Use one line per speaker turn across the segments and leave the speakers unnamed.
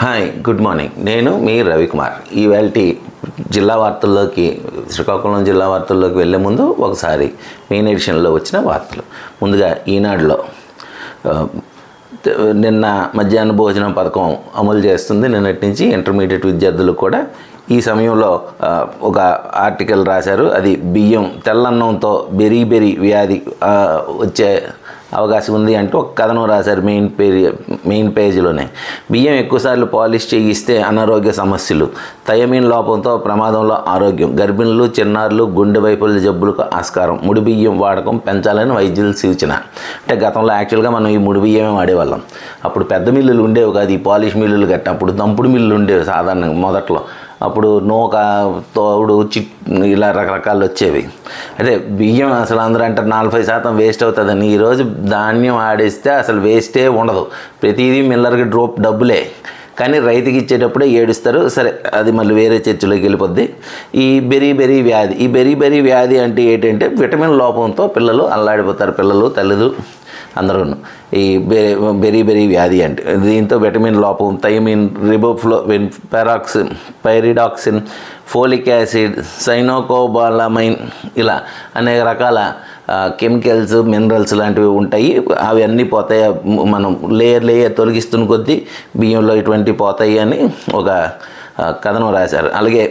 Hi good morning నేను మీ రవికుమార్. ఈవేళ జిల్లా వార్తల్లోకి శ్రీకాకుళం జిల్లా వార్తల్లోకి వెళ్ళే ముందు ఒకసారి మెయిన్ ఎడిషన్లో వచ్చిన వార్తలు. ముందుగా ఈనాడులో నిన్న మధ్యాహ్న భోజనం పథకం అమలు చేస్తుంది. నిన్నటి నుంచి ఇంటర్మీడియట్ విద్యార్థులు కూడా ఈ సమయంలో ఒక ఆర్టికల్ రాశారు. అది బియ్యం తెల్లన్నంతో బెరీ బెరీ వ్యాధి వచ్చే అవకాశం ఉంది అంటూ ఒక కథనం రాశారు మెయిన్ పేజ్ మెయిన్ పేజీలోనే. బియ్యం ఎక్కువసార్లు పాలిష్ చేయిస్తే అనారోగ్య సమస్యలు. థయమిన్ లోపంతో ప్రమాదంలో ఆరోగ్యం. గర్భిణులు చిన్నారులు గుండె వైపుల జబ్బులకు ఆస్కారం. ముడి బియ్యం వాడకం పెంచాలని వైద్యుల సూచన. అంటే గతంలో యాక్చువల్గా మనం ఈ ముడి బియ్యమే వాడేవాళ్ళం. అప్పుడు పెద్ద మిల్లులు ఉండేవి కాదు. ఈ పాలిష్ మిల్లులు గట్ట అప్పుడు దంపుడు మిల్లులు ఉండేవి సాధారణంగా మొదట్లో. అప్పుడు నూక తోడు చిక్ ఇలా రకరకాలు వచ్చేవి. అదే బియ్యం అసలు అందరూ అంటారు నలభై శాతం వేస్ట్ అవుతుందని ఈరోజు ధాన్యం ఆడిస్తే అసలు వేస్టే ఉండదు. ప్రతిదీ మిల్లర్కి డ్రోప్ డబ్బులే. కానీ రైతుకి ఇచ్చేటప్పుడే ఏడుస్తారు. సరే అది మళ్ళీ వేరే చర్చలోకి వెళ్ళిపోద్ది. ఈ బెరీ బెరీ వ్యాధి ఈ బెరీ బెరీ వ్యాధి అంటే ఏంటంటే విటమిన్ లోపంతో పిల్లలు అల్లాడిపోతారు. పిల్లలు తల్లిదు అందరూ ఈ బె బెరీ బెరీ వ్యాధి అంటే దీంతో విటమిన్ లోపం థైమిన్ రిబోఫ్లోవిన్ పెరాక్సిన్ పైరిడాక్సిన్ ఫోలిక్ యాసిడ్ సైనోకోబాలమైన్ ఇలా అనేక రకాల కెమికల్స్ మినరల్స్ లాంటివి ఉంటాయి. అవి అన్నీ పోతాయి. మనం లేయర్ లేయర్ తొలగిస్తున్న కొద్దీ బియ్యంలో ఇటువంటి పోతాయి అని ఒక కథనం రాశారు. అలాగే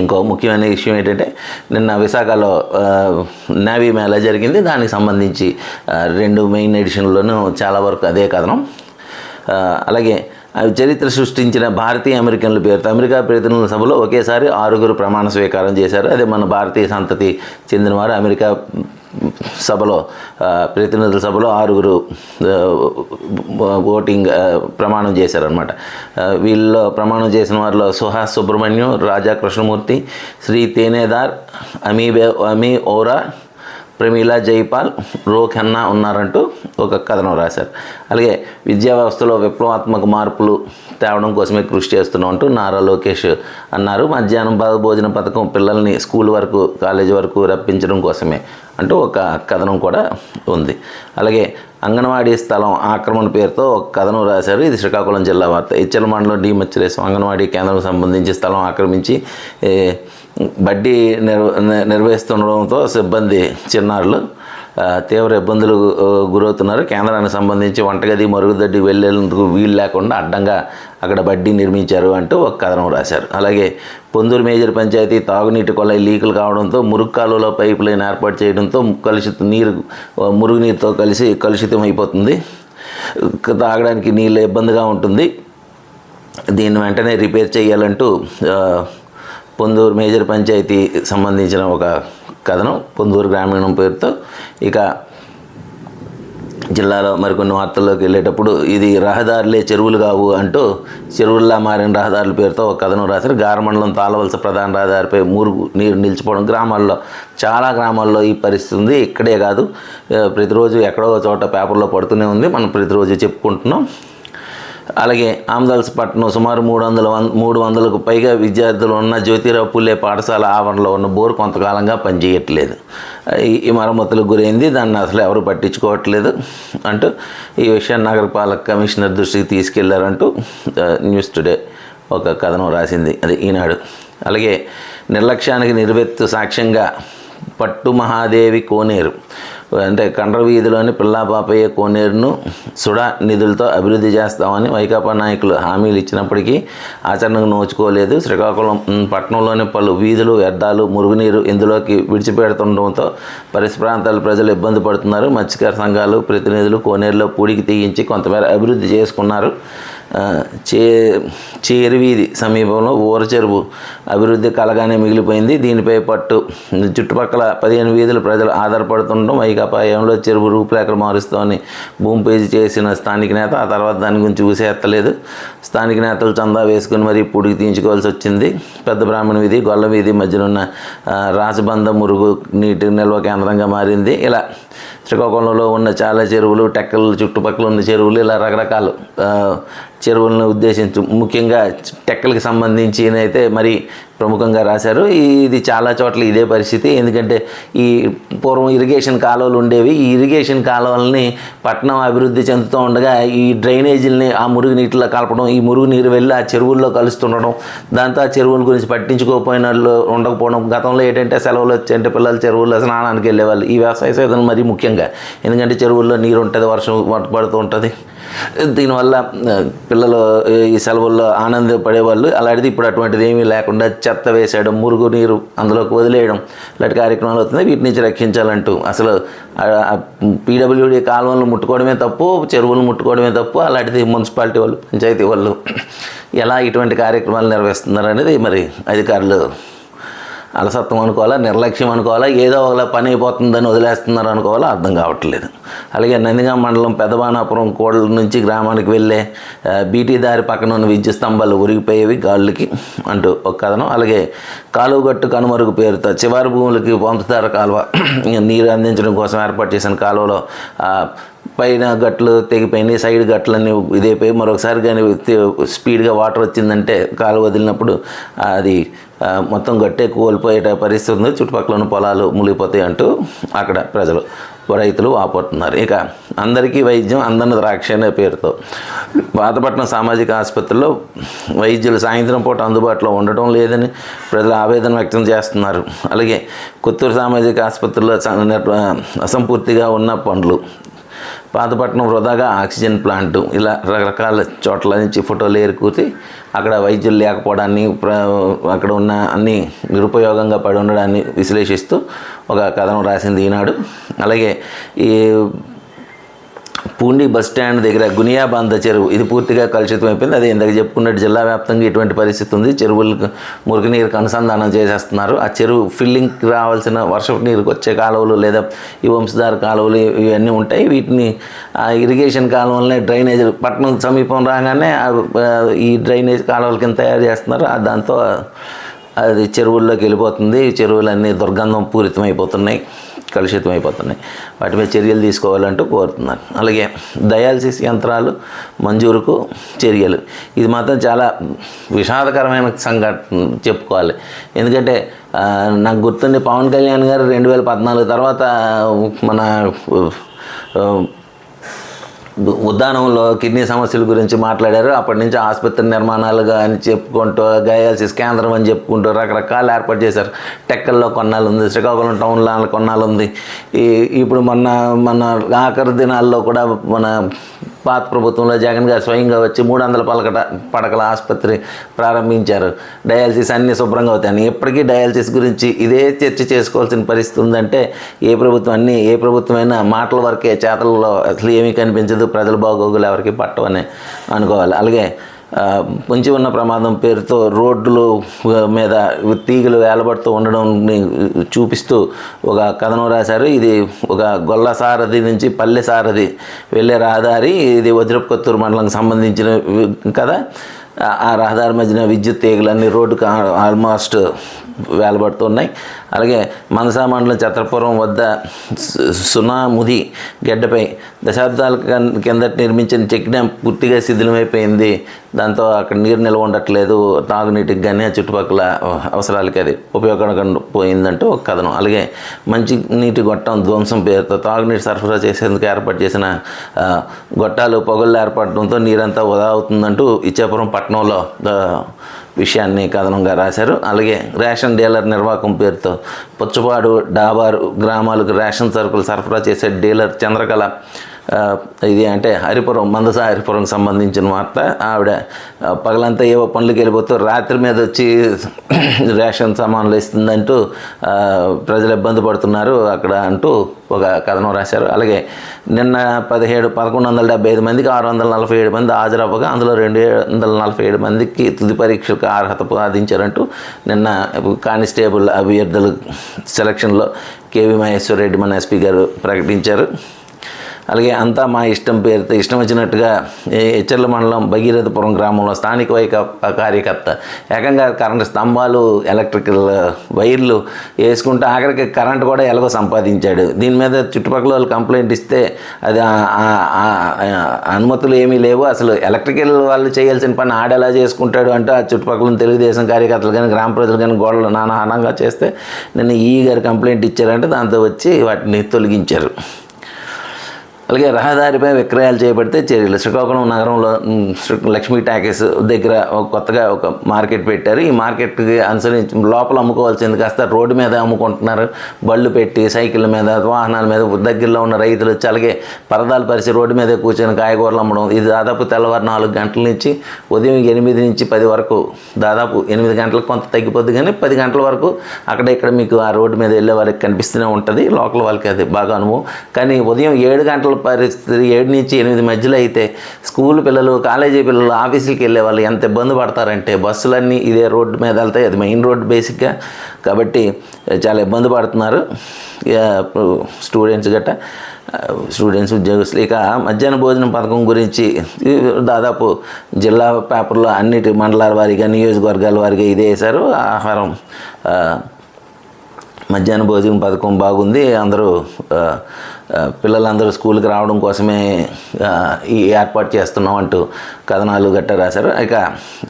ఇంకో ముఖ్యమైన విషయం ఏంటంటే నిన్న విశాఖలో నేవీ మేళా జరిగింది. దానికి సంబంధించి రెండు మెయిన్ ఎడిషన్లోనూ చాలా వరకు అదే కథనం. అలాగే అవి చరిత్ర సృష్టించిన భారతీయ అమెరికన్ల పేరుతో అమెరికా ప్రతినిధుల సభలో ఒకేసారి ఆరుగురు ప్రమాణ స్వీకారం చేశారు. అదే మన భారతీయ సంతతి చెందినవారు అమెరికా సభలో ప్రతినిధుల సభలో ఆరుగురు ఓటింగ్ ప్రమాణం చేశారనమాట వీళ్ళలో ప్రమాణం చేసిన వారిలో సుహాస్ సుబ్రహ్మణ్యం రాజా కృష్ణమూర్తి శ్రీ తేనేదార్ అమీబే అమీ ఓరా ప్రమీలా జైపాల్ రో ఖన్నా ఉన్నారంటూ ఒక కథనం రాశారు. అలాగే విద్యా వ్యవస్థలో విప్లవాత్మక మార్పులు తేవడం కోసమే కృషి చేస్తున్నాం అంటూ నారా లోకేష్ అన్నారు. మధ్యాహ్నం భాగ భోజన పథకం పిల్లల్ని స్కూల్ వరకు కాలేజీ వరకు రప్పించడం కోసమే అంటూ ఒక కథనం కూడా ఉంది. అలాగే అంగన్వాడీ స్థలం ఆక్రమణ పేరుతో ఒక కథనం రాశారు. ఇది శ్రీకాకుళం జిల్లా వార్త. ఇచ్చల మండలం డి. మచ్చిలేశ్వరం అంగన్వాడీ కేంద్రం సంబంధించి స్థలం ఆక్రమించి బడ్డీ నిర్వ నిర్వహిస్తుండడంతో సిబ్బంది చిన్నారులు తీవ్ర ఇబ్బందులు గురవుతున్నారు. కేంద్రానికి సంబంధించి వంటగది మరుగుదొడ్డికి వెళ్ళేందుకు వీలు లేకుండా అడ్డంగా అక్కడ బడ్డీ నిర్మించారు అంటూ ఒక కథనం రాశారు. అలాగే పొందూరు మేజర్ పంచాయతీ తాగునీటి కొలాయి లీకులు కావడంతో మురుగు కాలువలో పైప్ లైన్ ఏర్పాటు చేయడంతో కలుషిత నీరు మురుగునీరుతో కలిసి కలుషితం అయిపోతుంది తాగడానికి నీళ్ళు ఇబ్బందిగా ఉంటుంది. దీన్ని వెంటనే రిపేర్ చేయాలంటూ పొందూరు మేజర్ పంచాయతీ సంబంధించిన ఒక కథనం పొందూరు గ్రామీణం పేరుతో. ఇక జిల్లాలో మరికొన్ని వార్తల్లోకి వెళ్ళేటప్పుడు ఇది రహదారులే చెరువులు కావు అంటూ చెరువుల్లా మారిన రహదారుల పేరుతో ఒక కథనం రాశారు. గారమండలం తాళవలస ప్రధాన రహదారిపై మురుగు నీరు నిలిచిపోవడం గ్రామాల్లో చాలా గ్రామాల్లో ఈ పరిస్థితి ఉంది. ఇక్కడే కాదు ప్రతిరోజు ఎక్కడో ఒక చోట పేపర్లో పడుతూనే ఉంది. మనం ప్రతిరోజు చెప్పుకుంటున్నాం. అలాగే ఆమదాల్సపట్నం సుమారు మూడు వందల వంద మూడు వందలకు పైగా విద్యార్థులు ఉన్న జ్యోతిరావు పుల్లే పాఠశాల ఆవరణలో ఉన్న బోర్ కొంతకాలంగా పనిచేయట్లేదు. ఈ- ఈ మరమ్మతులకు గురైంది. దాన్ని అసలు ఎవరు పట్టించుకోవట్లేదు అంటూ ఈ విషయాన్ని నగరపాలక కమిషనర్ దృష్టికి తీసుకెళ్ళారంటూ న్యూస్ టుడే ఒక కథనం రాసింది. అది ఈనాడు. అలాగే నిర్లక్ష్యానికి నిర్వెత్తు సాక్ష్యంగా పట్టు మహాదేవి కోనేరు అంటే కండ్ర వీధిలోని పిల్లాపాపయ్య కోనేరును సుడా నిధులతో అభివృద్ధి చేస్తామని వైకాపా నాయకులు హామీలు ఇచ్చినప్పటికీ ఆచరణకు నోచుకోలేదు. శ్రీకాకుళం పట్టణంలోని పలు వీధులు వ్యర్థాలు మురుగునీరు ఇందులోకి విడిచిపెడుతుండటంతో పరిసర ప్రాంతాల ప్రజలు ఇబ్బంది పడుతున్నారు. మత్స్యకార సంఘాలు ప్రతినిధులు కోనేరులో పూడికి తీయించి కొంతమేర అభివృద్ధి చేసుకున్నారు. చే చేరువీధి సమీపంలో ఊర చెరువు అభివృద్ధి కలగానే మిగిలిపోయింది. దీనిపై పట్టు చుట్టుపక్కల పదిహేను వీధుల ప్రజలు ఆధారపడుతుండడం వైకాపా ఏంలో చెరువు రూపురేఖలు మారుస్తామని భూమి పేజీ చేసిన స్థానిక నేత ఆ తర్వాత దాని గురించి ఊసేత్తలేదు స్థానిక నేతలు చందా వేసుకుని మరి పొడికి తీయించుకోవాల్సి వచ్చింది. పెద్ద బ్రాహ్మణ వీధి గొల్ల వీధి మధ్యలో ఉన్న రాజబంధ మురుగు నీటి నిల్వ కేంద్రంగా మారింది. ఇలా శ్రీకాకుళంలో ఉన్న చాలా చెరువులు టెక్కలు చుట్టుపక్కల ఉన్న చెరువులు ఇలా రకరకాల. చెరువులను ఉద్దేశించి ముఖ్యంగా టెక్కలకి సంబంధించిన అయితే మరి ప్రముఖంగా రాశారు. ఇది చాలా చోట్ల ఇదే పరిస్థితి. ఎందుకంటే ఈ పూర్వం ఇరిగేషన్ కాలువలు ఉండేవి. ఈ ఇరిగేషన్ కాలువలని పట్టణం అభివృద్ధి చెందుతూ ఉండగా ఈ డ్రైనేజీలని ఆ మురుగు నీటిలో కలపడం ఈ మురుగు నీరు వెళ్ళి ఆ చెరువుల్లో కలుస్తుండడం దాంతో ఆ చెరువుల గురించి పట్టించుకోకపోయిన వాళ్ళు ఉండకపోవడం. గతంలో ఏంటంటే సెలవులు వచ్చాయంటే పిల్లలు చెరువుల్లో స్నానానికి వెళ్ళేవాళ్ళు. ఈ వ్యవసాయ సీజన్ మరి ముఖ్యంగా ఎందుకంటే చెరువుల్లో నీరు ఉంటుంది వర్షం పడుతూ ఉంటుంది. దీనివల్ల పిల్లలు ఈ సెలవుల్లో ఆనందపడేవాళ్ళు. అలాంటిది ఇప్పుడు అటువంటిది ఏమీ లేకుండా చెత్త వేసేయడం మురుగు నీరు అందులోకి వదిలేయడం ఇలాంటి కార్యక్రమాలు అవుతున్నాయి. వీటి నుంచి రక్షించాలంటూ అసలు పీడబ్ల్యూడి కాలువలను ముట్టుకోవడమే తప్పు చెరువులు ముట్టుకోవడమే తప్పు. అలాంటిది మున్సిపాలిటీ వాళ్ళు పంచాయతీ వాళ్ళు ఎలా ఇటువంటి కార్యక్రమాలు నిర్వహిస్తున్నారు అనేది మరి అధికారులు అలసత్వం అనుకోవాలా నిర్లక్ష్యం అనుకోవాలా ఏదో ఒకలా పని అయిపోతుందని వదిలేస్తున్నారు అనుకోవాలా అర్థం కావట్లేదు. అలాగే నందిగా మండలం పెదవానాపురం కోడల నుంచి గ్రామానికి వెళ్ళే బీటీ దారి పక్కన ఉన్న విద్యుత్ స్తంభాలు ఉరిగిపోయేవి గాళ్ళకి అంటూ ఒక కథనం. అలాగే కాలువగట్టు కనుమరుగు పేరుతో చివరి భూములకి పంపుతారు కాలువ నీరు అందించడం కోసం ఏర్పాటు చేసిన కాలువలో పైన గట్లు తెగిపోయినాయి సైడ్ గట్లన్నీ ఇదైపోయి మరొకసారి కానీ స్పీడ్గా వాటర్ వచ్చిందంటే కాలు వదిలినప్పుడు అది మొత్తం గట్టే కోల్పోయే పరిస్థితి ఉంది. చుట్టుపక్కల ఉన్న పొలాలు మునిగిపోతాయి అంటూ అక్కడ ప్రజలు రైతులు వాపోతున్నారు. ఇక అందరికీ వైద్యం అందని ద్రాక్ష అనే పేరుతో. పాతపట్నం సామాజిక ఆసుపత్రిలో వైద్యులు సాయంత్రం పూట అందుబాటులో ఉండటం లేదని ప్రజలు ఆవేదన వ్యక్తం చేస్తున్నారు. అలాగే కొత్తూరు సామాజిక ఆసుపత్రిలో అసంపూర్తిగా ఉన్న పనులు పాతపట్నం వృధాగా ఆక్సిజన్ ప్లాంట్ ఇలా రకరకాల చోట్ల నుంచి ఫోటోలు ఏరుకూతి అక్కడ వైద్యులు లేకపోవడాన్ని ప్ర- అక్కడ ఉన్న అన్ని నిరుపయోగంగా పడి ఉండడాన్ని విశ్లేషిస్తూ ఒక కథనం రాసింది ఈనాడు. అలాగే ఈ పూండి బస్ స్టాండ్ దగ్గర గునియాబంద చెరువు ఇది పూర్తిగా కలుషితం అయిపోయింది. అదే ఇందాక చెప్పుకున్నట్టు జిల్లా వ్యాప్తంగా ఇటువంటి పరిస్థితి ఉంది. చెరువులకు మురుగునీరుకు అనుసంధానం చేసేస్తున్నారు. ఆ చెరువు ఫిల్లింగ్కి రావాల్సిన వర్షపు నీరుకు వచ్చే కాలువలు లేదా ఈ వంశధార కాలువలు ఇవన్నీ ఉంటాయి. వీటిని ఆ ఇరిగేషన్ కాలువలనే డ్రైనేజ్ పట్టణం సమీపం రాగానే ఈ డ్రైనేజ్ కాలువల కింద తయారు చేస్తున్నారు. దాంతో అది చెరువుల్లోకి వెళ్ళిపోతుంది. చెరువులన్నీ దుర్గంధం పూరితం కలుషితమైపోతున్నాయి. కలుషితం అయిపోతున్నాయి వాటి మీద చర్యలు తీసుకోవాలంటూ కోరుతున్నాను అలాగే డయాలసిస్ యంత్రాలు మంజూరుకు చర్యలు. ఇది మాత్రం చాలా విషాదకరమైన సంఘటన చెప్పుకోవాలి. ఎందుకంటే నాకు గుర్తుండి పవన్ కళ్యాణ్ గారు రెండు వేల పద్నాలుగు తర్వాత మన ఉద్యానంలో ఉద్దానంలో కిడ్నీ సమస్యల గురించి మాట్లాడారు. అప్పటి నుంచి ఆసుపత్రి నిర్మాణాలుగా అని చెప్పుకుంటూ డయాలసిస్ కేంద్రం అని చెప్పుకుంటూ రకరకాలు ఏర్పాటు చేశారు. టెక్కల్లో కొన్నాళ్ళు ఉంది శ్రీకాకుళం టౌన్లో కొన్నాళ్ళు ఉంది. ఈ ఇప్పుడు మొన్న మన ఆఖరి దినాల్లో కూడా మన పాత ప్రభుత్వంలో జగన్ గారు స్వయంగా వచ్చి మూడు వందల పలకట పడకల ఆసుపత్రి ప్రారంభించారు. డయాలసిస్ అన్నీ శుభ్రంగా అవుతాయని. ఎప్పటికీ డయాలసిస్ గురించి ఇదే చర్చ చేసుకోవాల్సిన పరిస్థితి ఉందంటే ఏ ప్రభుత్వం అన్నీ ఏ ప్రభుత్వమైనా మాటల వరకే చేతల్లో అసలు ఏమీ కనిపించదు ప్రజల బాగోగులు ఎవరికి పట్టవని అనుకోవాలి. అలాగే పొంచి ఉన్న ప్రమాదం పేరుతో రోడ్లు మీద తీగలు వేలబడుతూ ఉండడం చూపిస్తూ ఒక కథనం రాశారు. ఇది ఒక గొల్ల సారథి నుంచి పల్లె సారథి వెళ్ళే రహదారి. ఇది వజ్రపుకొత్తూరు మండలంకి సంబంధించిన కథ ఆ- రహదారి మధ్యన విద్యుత్ తీగలన్నీ రోడ్డుకు ఆల్మోస్ట్ వేలబడుతున్నాయి అలాగే మనసా మండలం చత్రపురం వద్ద సు- సునాముది గడ్డపై దశాబ్దాల కిందట నిర్మించిన చెక్ డ్యామ్ పూర్తిగా శిథిలమైపోయింది. దాంతో అక్కడ నీరు నిల్వ ఉండట్లేదు తాగునీటికి కానీ చుట్టుపక్కల అవసరాలకి అది ఉపయోగపడకుండా పోయిందంటూ ఒక కథనం. అలాగే మంచి నీటి గొట్టం ధ్వంసం పేరుతో తాగునీటి సరఫరా చేసేందుకు ఏర్పాటు చేసిన గొట్టాలు పొగళ్ళు ఏర్పడడంతో నీరంతా వృధా అవుతుందంటూ ఇచ్చాపురం పట్టణంలో విషయాన్ని కథనంగా రాశారు. అలాగే రేషన్ డీలర్ నిర్వాహకం పేరుతో పుచ్చపాడు డాబారు గ్రామాలకు రేషన్ సరుకులు సరఫరా చేసే డీలర్ చంద్రకళ ఇది అంటే హరిపురం మందస హరిపురంకి సంబంధించిన వార్త. ఆవిడ పగలంతా ఏవో పనులకు వెళ్ళిపోతూ రాత్రి మీద వచ్చి రేషన్ సామాన్లు ఇస్తుందంటూ ప్రజలు ఇబ్బంది పడుతున్నారు అక్కడ అంటూ ఒక కథనం రాశారు. అలాగే నిన్న పదిహేడు పదకొండు వందల డెబ్బై ఐదు మందికి ఆరు వందల నలభై ఏడు మంది హాజరవ్వగా అందులో రెండు వందల నలభై ఏడు మందికి తుది పరీక్షలకు అర్హత సాధించారంటూ నిన్న కానిస్టేబుల్ అభ్యర్థులు సెలక్షన్లో కేవీ మహేశ్వర్ రెడ్డి మన ఎస్పీ గారు ప్రకటించారు. అలాగే అంతా మా ఇష్టం పేరుతో ఇష్టం వచ్చినట్టుగా ఏ హెచ్చర్ల మండలం భగీరథపురం గ్రామంలో స్థానిక వైక కార్యకర్త ఏకంగా కరెంటు స్తంభాలు ఎలక్ట్రికల్ వైర్లు వేసుకుంటూ ఆఖరికి కరెంట్ కూడా ఎలాగో సంపాదించాడు. దీని మీద చుట్టుపక్కల వాళ్ళు కంప్లైంట్ ఇస్తే అది అనుమతులు ఏమీ లేవు. అసలు ఎలక్ట్రికల్ వాళ్ళు చేయాల్సిన పని ఆడెలా చేసుకుంటాడు అంటే ఆ చుట్టుపక్కల తెలుగుదేశం కార్యకర్తలు కానీ గ్రామ ప్రజలు కానీ గోడలు నానాహానంగా చేస్తే నిన్న ఈ గారు కంప్లైంట్ ఇచ్చారంటే దాంతో వచ్చి వాటిని తొలగించారు. అలాగే రహదారిపై విక్రయాలు చేపడితే చర్యలు. శ్రీకాకుళం నగరంలో శ్రీ- లక్ష్మీ ట్యాకెస్ దగ్గర ఒక కొత్తగా ఒక మార్కెట్ పెట్టారు. ఈ మార్కెట్కి అనుసరించి లోపల అమ్ముకోవాల్సింది కాస్త రోడ్డు మీద అమ్ముకుంటున్నారు. బళ్ళు పెట్టి సైకిళ్ళ మీద వాహనాల మీద దగ్గరలో ఉన్న రైతులు వచ్చి అలాగే పరదాలు పరిచి రోడ్డు మీద కూర్చొని కాయగూరలు అమ్మడం. ఇది దాదాపు తెల్లవారు నాలుగు గంటల నుంచి ఉదయం ఎనిమిది నుంచి పది వరకు దాదాపు ఎనిమిది గంటలకు కొంత తగ్గిపోద్ది కానీ పది గంటల వరకు అక్కడ ఇక్కడ మీకు ఆ రోడ్డు మీద వెళ్ళే వారికి కనిపిస్తూనే ఉంటుంది. లోకల్ వాళ్ళకి అది బాగా అనుభవం. కానీ ఉదయం ఏడు గంటల పరిస్థితి ఏడు నుంచి ఎనిమిది మధ్యలో అయితే స్కూల్ పిల్లలు కాలేజీ పిల్లలు ఆఫీసులకి వెళ్ళే వాళ్ళు ఎంత ఇబ్బంది పడతారంటే బస్సులన్నీ ఇదే రోడ్డు మీద వెళ్తాయి. అది మెయిన్ రోడ్ బేసిక్గా. కాబట్టి చాలా ఇబ్బంది పడుతున్నారు. ఇక స్టూడెంట్స్ గట్ట స్టూడెంట్స్ ఉద్యోగస్తులు. ఇక మధ్యాహ్న భోజనం పథకం గురించి దాదాపు జిల్లా పేపర్లో అన్నిటి మండలాల వారిగా నియోజకవర్గాల వారిగా ఇదే వేశారు. ఆహారం మధ్యాహ్న భోజనం పథకం బాగుంది. అందరూ పిల్లలందరూ స్కూల్కి రావడం కోసమే ఈ ఏర్పాటు చేస్తున్నాం అంటూ కథనాలు గట్ట రాశారు. ఇక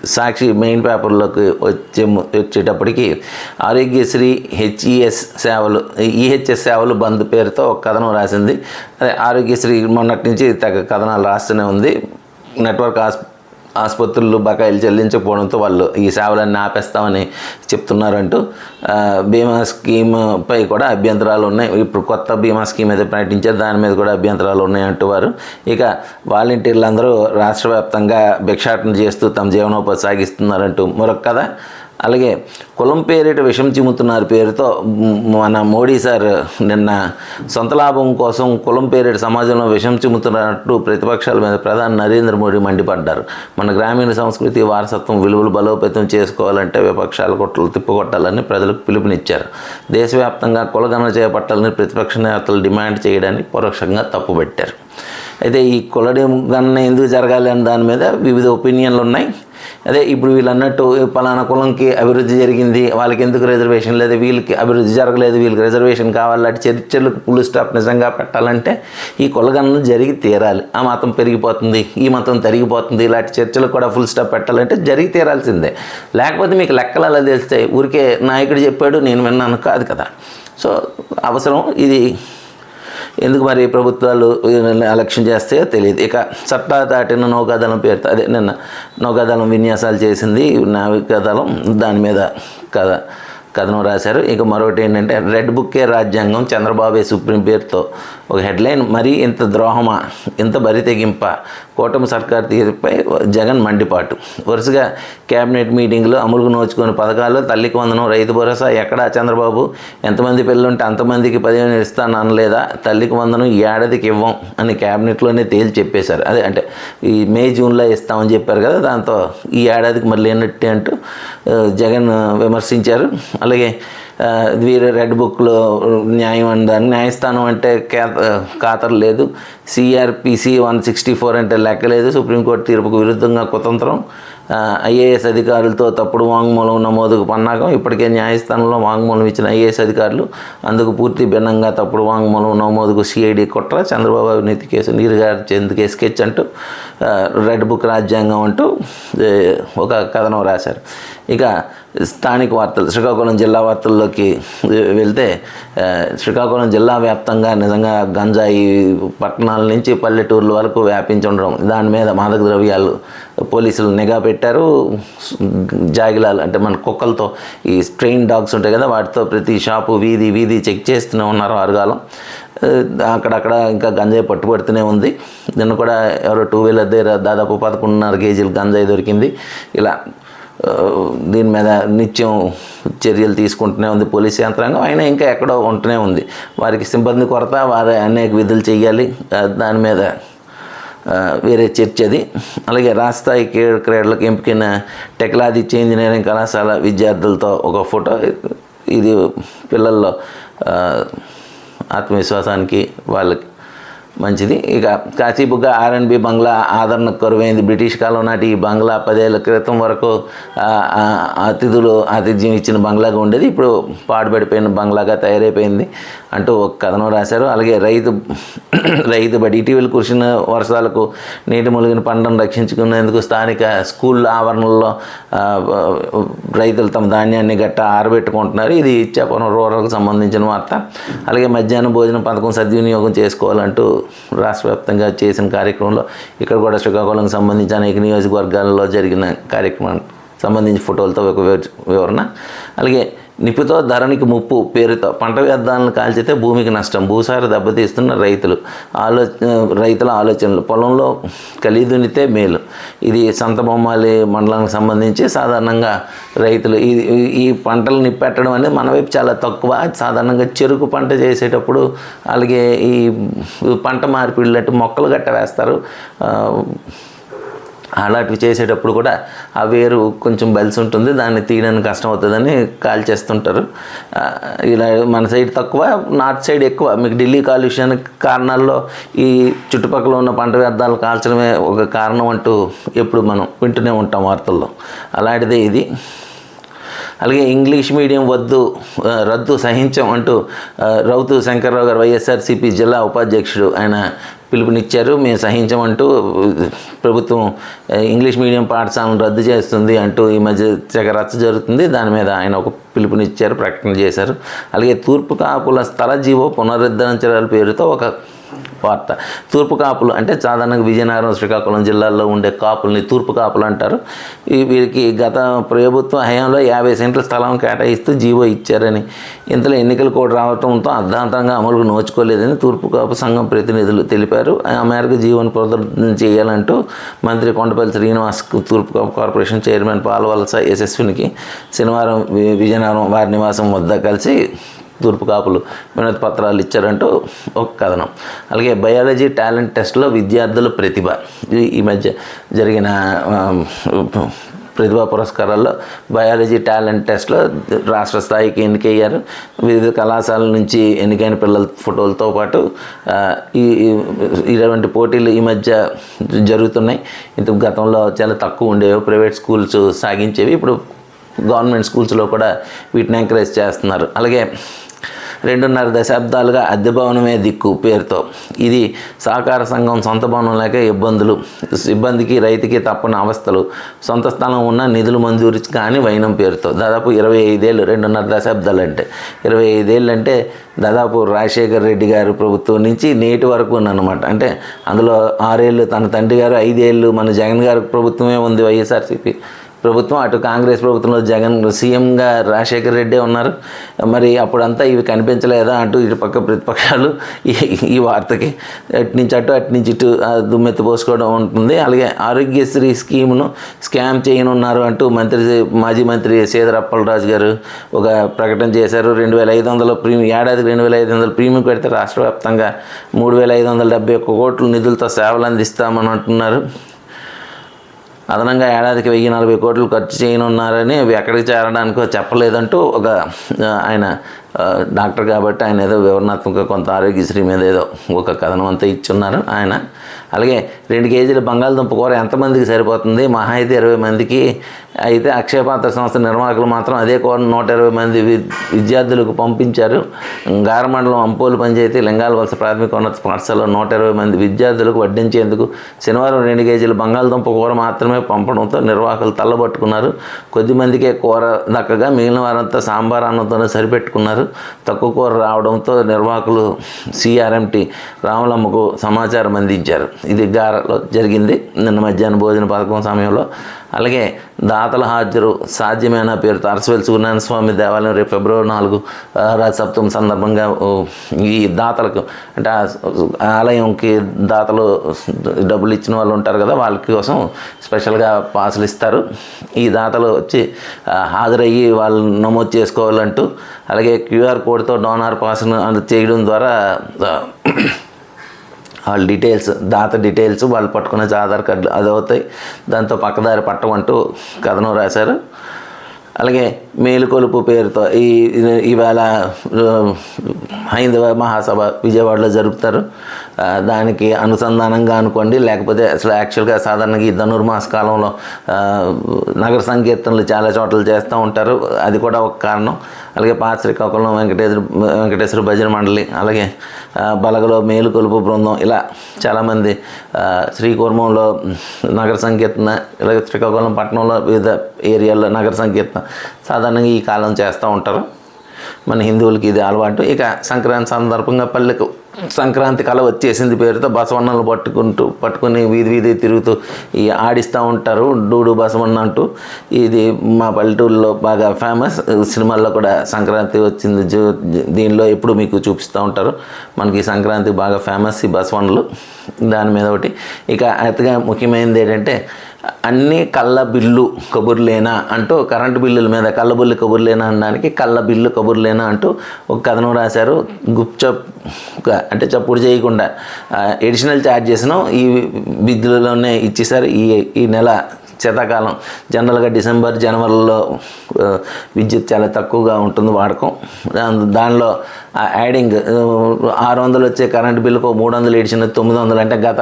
సాక్షి మెయిన్ పేపర్లోకి వచ్చే వచ్చేటప్పటికి ఆరోగ్యశ్రీ హెచ్ఈఎస్ సేవలు ఈహెచ్ఎస్ సేవలు బంద్ పేరుతో ఒక కథనం రాసింది. అదే ఆరోగ్యశ్రీ మొన్నటి నుంచి తగ్గ కథనాలు రాస్తూనే ఉంది. నెట్వర్క్ ఆస్ ఆసుపత్రులు బకాయిలు చెల్లించకపోవడంతో వాళ్ళు ఈ సేవలన్నీ ఆపేస్తామని చెప్తున్నారంటూ బీమా స్కీమ్పై కూడా అభ్యంతరాలు ఉన్నాయి. ఇప్పుడు కొత్త బీమా స్కీమ్ అయితే ప్రకటించారు దాని మీద కూడా అభ్యంతరాలు ఉన్నాయి అంటువారు ఇక వాలంటీర్లు రాష్ట్ర వ్యాప్తంగా భిక్షాటన చేస్తూ తమ జీవనోపాధి సాగిస్తున్నారంటూ మరొక కథ. అలాగే కులం పేరిట విషం చిమ్ముతున్నారు పేరుతో మన మోడీ సార్ నిన్న సొంత లాభం కోసం కులం పేరిట సమాజంలో విషం చిమ్ముతున్నట్టు ప్రతిపక్షాల మీద ప్రధాని నరేంద్ర మోడీ మండిపడ్డారు. మన గ్రామీణ సంస్కృతి వారసత్వం విలువలు బలోపేతం చేసుకోవాలంటే విపక్షాల కొట్టలు తిప్పుకొట్టాలని ప్రజలకు పిలుపునిచ్చారు. దేశవ్యాప్తంగా కులగణన చేపట్టాలని ప్రతిపక్ష నేతలు డిమాండ్ చేయడాన్ని పరోక్షంగా తప్పుపెట్టారు అయితే ఈ కుల గణన ఎందుకు జరగాలి అని దాని మీద వివిధ ఒపీనియన్లు ఉన్నాయి. అదే ఇప్పుడు వీళ్ళు అన్నట్టు పలానా కులంకి అభివృద్ధి జరిగింది వాళ్ళకి ఎందుకు రిజర్వేషన్ లేదు? వీళ్ళకి అభివృద్ధి జరగలేదు వీళ్ళకి రిజర్వేషన్ కావాలి అటు చర్చలకు ఫుల్ స్టాప్ నిజంగా పెట్టాలంటే ఈ కులగణన జరిగి తీరాలి. ఆ మతం పెరిగిపోతుంది ఈ మతం తరిగిపోతుంది ఇలాంటి చర్చలకు కూడా ఫుల్ స్టాప్ పెట్టాలంటే జరిగి తీరాల్సిందే. లేకపోతే మీకు లెక్కలు అలా తెలిస్తాయి ఊరికే నాయకుడు చెప్పాడు నేను విన్నాను కాదు కదా. సో అవసరం ఇది ఎందుకు మరి ప్రభుత్వాలు అలక్ష్యం చేస్తాయో తెలియదు. ఇక చట్టా దాటిన నౌకాదళం పేరుతో అదే నిన్న నౌకాదళం విన్యాసాలు చేసింది నావికాదళం దాని మీద కథ కథనం రాశారు. ఇక మరొకటి ఏంటంటే రెడ్ బుక్కే రాజ్యాంగం చంద్రబాబే సుప్రీం పేరుతో ఒక హెడ్లైన్. మరీ ఇంత ద్రోహమా ఇంత బరి తెగింప కూటమి సర్కార్ తీరుపై జగన్ మండిపాటు. వరుసగా కేబినెట్ మీటింగ్లో అమలుకు నోచుకుని పథకాలు తల్లికి వందనం రైతు భరోసా ఎక్కడా చంద్రబాబు ఎంతమంది పిల్లలుంటే అంతమందికి పదిహేను ఇస్తాను అనలేదా? తల్లికి వందనం ఈ ఏడాదికి ఇవ్వం అని క్యాబినెట్లోనే తేల్చి చెప్పేశారు. అదే అంటే ఈ మే జూన్లో ఇస్తామని చెప్పారు కదా దాంతో ఈ ఏడాదికి మళ్ళీ ఏంటంటే అంటూ జగన్ విమర్శించారు. అలాగే వీరు రెడ్ బుక్లో న్యాయం అందారు. న్యాయస్థానం అంటే ఖాతరు లేదు. సిఆర్పిసి వన్ సిక్స్టీ ఫోర్ అంటే లెక్క లేదు. సుప్రీంకోర్టు తీర్పుకు విరుద్ధంగా కుతంత్రం. ఐఏఎస్ అధికారులతో తప్పుడు వాంగ్మూలం నమోదుకు పన్నాగం. ఇప్పటికే న్యాయస్థానంలో వాంగ్మూలం ఇచ్చిన ఐఏఎస్ అధికారులు అందుకు పూర్తి భిన్నంగా తప్పుడు వాంగ్మూలం నమోదుకు సిఐడి కుట్ర. చంద్రబాబు అవినీతి కేసు నీరుగారి చెందుకే స్కెచ్ అంటూ రెడ్ బుక్ రాజ్యాంగం అంటూ ఒక కథనం రాశారు. ఇక స్థానిక వార్తలు శ్రీకాకుళం జిల్లా వార్తల్లోకి వెళ్తే శ్రీకాకుళం జిల్లా వ్యాప్తంగా నిజంగా గంజాయి పట్టణాల నుంచి పల్లెటూర్ల వరకు వ్యాపించి ఉండడం దాని మీద మాదక ద్రవ్యాలు పోలీసులు నిఘా పెట్టారు. జాగిలాలు అంటే మన కుక్కలతో ఈ స్ట్రెయిన్ డాగ్స్ ఉంటాయి కదా వాటితో ప్రతి షాపు వీధి వీధి చెక్ చేస్తూనే ఉన్నారు ఆరుగాలం. అక్కడక్కడ ఇంకా గంజాయి పట్టుబడుతూనే ఉంది. నిన్న కూడా ఎవరో టూ వీలర్ దగ్గర దాదాపు పదకొండున్నర కేజీలు గంజాయి దొరికింది. ఇలా దీని మీద నిత్యం చర్యలు తీసుకుంటూనే ఉంది పోలీస్ యంత్రాంగం. అయినా ఇంకా ఎక్కడో ఉంటూనే ఉంది. వారికి సిబ్బంది కొరత వారి అనేక విధులు చేయాలి. దాని మీద వేరే చర్చ అది. అలాగే రాస్తాయి క్రీడ క్రీడలకు ఎంపికైన టెక్నాలజీ ఇంజనీరింగ్ కళాశాల విద్యార్థులతో ఒక ఫోటో. ఇది పిల్లల్లో ఆత్మవిశ్వాసానికి వాళ్ళకి మంచిది. ఇక కాశీబుగ్గ ఆర్ఎండ్బి బంగ్లా ఆదరణ కరువైంది. బ్రిటిష్ కాలం నాటి ఈ బంగ్లా పదేళ్ళ క్రితం వరకు అతిథులు ఆతిథ్యం ఇచ్చిన బంగ్లాగా ఉండేది. ఇప్పుడు పాడుపడిపోయిన బంగ్లాగా తయారైపోయింది. అంటూ ఒక కథనం రాశారు. అలాగే రైతు రైతు బడి ఇటీవల కురిసిన వర్షాలకు నీటి ములిగిన పంటను రక్షించుకునేందుకు స్థానిక స్కూల్ ఆవరణల్లో రైతులు తమ ధాన్యాన్ని గట్ట ఆరబెట్టుకుంటున్నారు. ఇది ఇచ్చాపురం రూరల్కి సంబంధించిన వార్త. అలాగే మధ్యాహ్నం భోజనం పథకం సద్వినియోగం చేసుకోవాలంటూ రాష్ట్ర వ్యాప్తంగా చేసిన కార్యక్రమంలో ఇక్కడ కూడా శ్రీకాకుళంకి సంబంధించి అనేక నియోజకవర్గాలలో జరిగిన కార్యక్రమం సంబంధించి ఫోటోలతో ఒక వివ- వివరణ. అలాగే నిప్పుతో ధరణికి ముప్పు పేరుతో పంట వ్యర్థాలను కాల్చితే భూమికి నష్టం భూసార దెబ్బతీస్తున్న రైతులు. ఆలో రైతుల ఆలోచనలు. పొలంలో కలిదునితే మేలు. ఇది సంత బొమ్మాలి మండలానికి సంబంధించి సాధారణంగా రైతులు ఈ ఈ- పంటలు నిప్పెట్టడం అనేది మన వైపు చాలా తక్కువ. సాధారణంగా చెరుకు పంట చేసేటప్పుడు అలాగే ఈ పంట మార్పిడి లాంటి మొక్కలు గట్ట వేస్తారు. అలాంటివి చేసేటప్పుడు కూడా ఆ వేరు కొంచెం బలిసి ఉంటుంది దాన్ని తీయడానికి కష్టం అవుతుందని కాల్ చేస్తుంటారు. ఇలా మన సైడ్ తక్కువ నార్త్ సైడ్ ఎక్కువ. మీకు ఢిల్లీ కాలుష్యానికి కారణాల్లో ఈ చుట్టుపక్కల ఉన్న పంట వ్యర్థాలు కాల్చడమే ఒక కారణం అంటూ ఎప్పుడు మనం వింటూనే ఉంటాం వార్తల్లో. అలాంటిదే ఇది. అలాగే ఇంగ్లీష్ మీడియం వద్దు రద్దు సహించం అంటూ రౌతు శంకర్రావు గారు వైఎస్ఆర్సీపీ జిల్లా ఉపాధ్యక్షుడు ఆయన పిలుపునిచ్చారు మేము సహించమంటూ ప్రభుత్వం ఇంగ్లీష్ మీడియం పాఠశాలను రద్దు చేస్తుంది అంటూ ఈ మధ్య తెగ రచ్చ జరుగుతుంది. దాని మీద ఆయన ఒక పిలుపునిచ్చారు ప్రకటన చేశారు. అలాగే తూర్పు కాపుల స్థల జీవో పునరుద్ధరణ చర్యల పేరుతో ఒక వార్త. తూర్పు కాపులు అంటే సాధారణంగా విజయనగరం శ్రీకాకుళం జిల్లాల్లో ఉండే కాపుల్ని తూర్పు కాపులు అంటారు. వీరికి గత ప్రభుత్వ హయాంలో యాభై సెంట్ల స్థలం కేటాయిస్తూ జీవో ఇచ్చారని. ఇంతలో ఎన్నికలు కూడా రావడంతో అర్ధాంతరంగా అమలుకు నోచుకోలేదని తూర్పు కాపు సంఘం ప్రతినిధులు తెలిపారు. ఆ మేరకు జీవోను పునరుద్ధరణ చేయాలంటూ మంత్రి కొండపల్లి శ్రీనివాస్ తూర్పు కాపు కార్పొరేషన్ చైర్మన్ పాలవలస యశస్వినికి శనివారం విజయనగరం వారి నివాసం వద్ద కలిసి తూర్పు కాపులు వినతి పత్రాలు ఇచ్చారంటూ ఒక కథనం. అలాగే బయాలజీ టాలెంట్ టెస్ట్లో విద్యార్థుల ప్రతిభ. ఈ మధ్య జరిగిన ప్రతిభా పురస్కారాల్లో బయాలజీ టాలెంట్ టెస్ట్లో రాష్ట్ర స్థాయికి ఎన్నికయ్యారు. వివిధ కళాశాలల నుంచి ఎన్నికైన పిల్లల ఫోటోలతో పాటు ఈ ఈ- ఇటువంటి పోటీలు ఈ మధ్య జరుగుతున్నాయి. ఇంత గతంలో చాలా తక్కువ ఉండేవి. ప్రైవేట్ స్కూల్స్ సాగించేవి. ఇప్పుడు గవర్నమెంట్ స్కూల్స్లో కూడా వీటిని ఎంకరేజ్ చేస్తున్నారు. అలాగే రెండున్నర దశాబ్దాలుగా అద్దె భవనమే దిక్కు పేరుతో. ఇది సహకార సంఘం సొంత భవనం లేక ఇబ్బందులు. సిబ్బందికి రైతుకి తప్పని అవస్థలు. సొంత స్థలం ఉన్న నిధులు మంజూరు కానీ వైనం పేరుతో. దాదాపు ఇరవై ఐదేళ్ళు రెండున్నర దశాబ్దాలు అంటే ఇరవై ఐదేళ్ళు అంటే దాదాపు రాజశేఖర్ రెడ్డి గారు ప్రభుత్వం నుంచి నేటి వరకు ఉన్నమాట అంటే అందులో ఆరేళ్ళు తన తండ్రి గారు ఐదేళ్ళు మన జగన్ గారి ప్రభుత్వమే ఉంది వైఎస్ఆర్సీపీ. ప్రభుత్వం అటు కాంగ్రెస్ ప్రభుత్వంలో జగన్ సీఎంగా రాజశేఖర్ రెడ్డి ఉన్నారు. మరి అప్పుడంతా ఇవి కనిపించలేదా అంటూ ఇటు పక్క ప్రతిపక్షాలు ఈ ఈ వార్తకి. అటు నుంచి అటు అటు నుంచి ఇటు దుమ్మెత్తి పోసుకోవడం ఉంటుంది. అలాగే ఆరోగ్యశ్రీ స్కీమ్ను స్కామ్ చేయనున్నారు అంటూ మంత్రి మాజీ మంత్రి సీదర్ అప్పలరాజు గారు ఒక ప్రకటన చేశారు. రెండు వేల ఐదు వందల ప్రీమియం ఏడాదికి రెండు వేల ఐదు వందల ప్రీమియం పెడితే రాష్ట్ర వ్యాప్తంగా మూడు వేల ఐదు వందల డెబ్బై ఒక్క కోట్ల నిధులతో సేవలు అందిస్తామని అంటున్నారు. అదనంగా ఏడాదికి వెయ్యి నలభై కోట్లు ఖర్చు చేయనున్నారని ఎక్కడికి చేరడానికో చెప్పలేదంటూ ఒక ఆయన డాక్టర్ కాబట్టి ఆయన ఏదో వివరణాత్మక కొంత ఆరోగ్యశ్రీ మీద ఏదో ఒక కథనం అంతా ఇచ్చున్నారు ఆయన. అలాగే రెండు కేజీల బంగాళదుంప కూర ఎంతమందికి సరిపోతుంది? మహా అయితే ఇరవై మందికి. అయితే అక్షయపాత్ర సంస్థ నిర్వాహకులు మాత్రం అదే కూర నూట ఇరవై మంది విద్యార్థులకు పంపించారు. గారమండలం అంపోలు పంచాయతీ లింగాల వలస ప్రాథమిక ఉన్నత పాఠశాలలో నూట ఇరవై మంది విద్యార్థులకు వడ్డించేందుకు శనివారం రెండు కేజీల బంగాళదుంప కూర మాత్రమే పంపడంతో నిర్వాహకులు తల్లబట్టుకున్నారు కొద్ది మందికే కూర దక్కగా మిగిలిన వారంతా సాంబార్ అన్నంతోనే సరిపెట్టుకున్నారు. తక్కువ కూర రావడంతో నిర్వాహకులు సిఆర్ఎంటి రాములమ్మకు సమాచారం అందించారు. ఇది గారలో జరిగింది. నిన్న మధ్యాహ్నం భోజన పథకం సమయంలో అలాగే దాతల హాజరు సాధ్యమైన పేరుతో అరసవెల్ సూర్యనారాయణ స్వామి దేవాలయం రేపు ఫిబ్రవరి నాలుగు ఆ, సందర్భంగా ఈ దాతలకు అంటే ఆలయంకి దాతలు డబ్బులు ఇచ్చిన వాళ్ళు ఉంటారు కదా వాళ్ళ కోసం స్పెషల్గా పాసులు ఇస్తారు. ఈ దాతలు వచ్చి హాజరయ్యి వాళ్ళు నమోదు చేసుకోవాలంటూ అలాగే క్యూఆర్ కోడ్తో డోనార్ పాస్ను అందు- చేయడం ద్వారా వాళ్ళ డీటెయిల్స్ దాత డీటెయిల్స్ వాళ్ళు పట్టుకునే ఆధార్ కార్డులు అది అవుతాయి. దాంతో పక్కదారి పట్టమంటూ కథనం రాశారు. అలాగే మేలుకొలుపు పేరుతో ఈ ఇవాళ హైందవ మహాసభ విజయవాడలో జరుపుతారు. దానికి అనుసంధానంగా అనుకోండి. లేకపోతే అసలు యాక్చువల్గా సాధారణంగా ఈ ధనుర్మాస కాలంలో నగర సంకీర్తనలు చాలా చోట్ల చేస్తూ ఉంటారు. అది కూడా ఒక కారణం. అలాగే పాత శ్రీకాకుళం వెంకటేశ్వర వెంకటేశ్వర భజన మండలి అలాగే బలగలో మేలుకొలుపు బృందం ఇలా చాలామంది శ్రీకూర్మంలో నగర సంకీర్తన ఇలాగే శ్రీకాకుళం పట్టణంలో వివిధ ఏరియాల్లో నగర సంకీర్తన సాధారణంగా ఈ కాలం చేస్తూ ఉంటారు. మన హిందువులకి ఇది అలవాటు. ఇక సంక్రాంతి సందర్భంగా పల్లెకు సంక్రాంతి కళ వచ్చేసింది పేరుతో బసవన్నలు పట్టుకుంటూ పట్టుకుని వీధి వీధి తిరుగుతూ ఈ ఆడిస్తూ ఉంటారు. డూడు బసవన్న అంటూ ఇది మా పల్లెటూరులో బాగా ఫేమస్ సినిమాల్లో కూడా సంక్రాంతి వచ్చింది. దీనిలో ఎప్పుడు మీకు చూపిస్తూ ఉంటారు. మనకి సంక్రాంతి బాగా ఫేమస్ ఈ బసవన్నలు. దాని మీద ఒకటి. ఇక అతిగా ముఖ్యమైనది ఏంటంటే అన్నీ కళ్ళ బిల్లు కబుర్లేనా అంటూ కరెంటు బిల్లుల మీద కళ్ళ బిల్లు కబుర్లేనా అనడానికి కళ్ళ బిల్లు కబుర్లేనా అంటూ ఒక కథనం రాశారు. గుప్చప్ అంటే చప్పుడు చేయకుండా ఎడిషనల్ ఛార్జెస్ను ఈ బిల్లులోనే ఇచ్చేసారు ఈ ఈ నెల శీతాకాలం. జనరల్గా డిసెంబర్ జనవరిలో విద్యుత్ చాలా తక్కువగా ఉంటుంది వాడకం. దానిలో యాడింగ్ ఆరు వందలు వచ్చే కరెంట్ బిల్లుకు మూడు వందలు ఇడిచిన తొమ్మిది వందలు. అంటే గత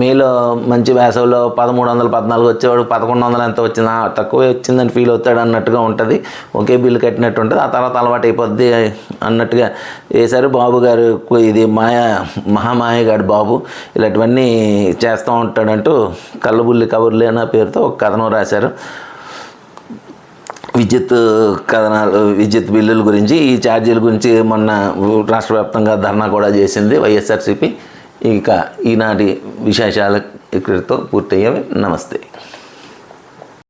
మేలో మంచి వేసవిలో పదమూడు వందలు పద్నాలుగు వచ్చేవాడు పదకొండు వందలు ఎంత వచ్చింది తక్కువే వచ్చిందని ఫీల్ అవుతాడు అన్నట్టుగా ఉంటుంది. ఒకే బిల్లు కట్టినట్టు ఉంటుంది. ఆ తర్వాత అలవాటు అయిపోద్ది అన్నట్టుగా. వేశారు బాబు గారు ఇది మాయ మహామాయ గారు బాబు. ఇలాంటివన్నీ చేస్తూ ఉంటాడంటూ కళ్ళబుల్లి కబుర్లు అన్న పేరుతో ఒక కథనం రాశారు. విద్యుత్ కథనాలు విద్యుత్ బిల్లుల గురించి ఈ ఛార్జీల గురించి మొన్న రాష్ట్ర వ్యాప్తంగా ధర్నా కూడా చేసింది వైఎస్ఆర్సీపీ. ఇక ఈనాటి విశేషాలు ఇక్కడితో పూర్తయ్యేవి. నమస్తే.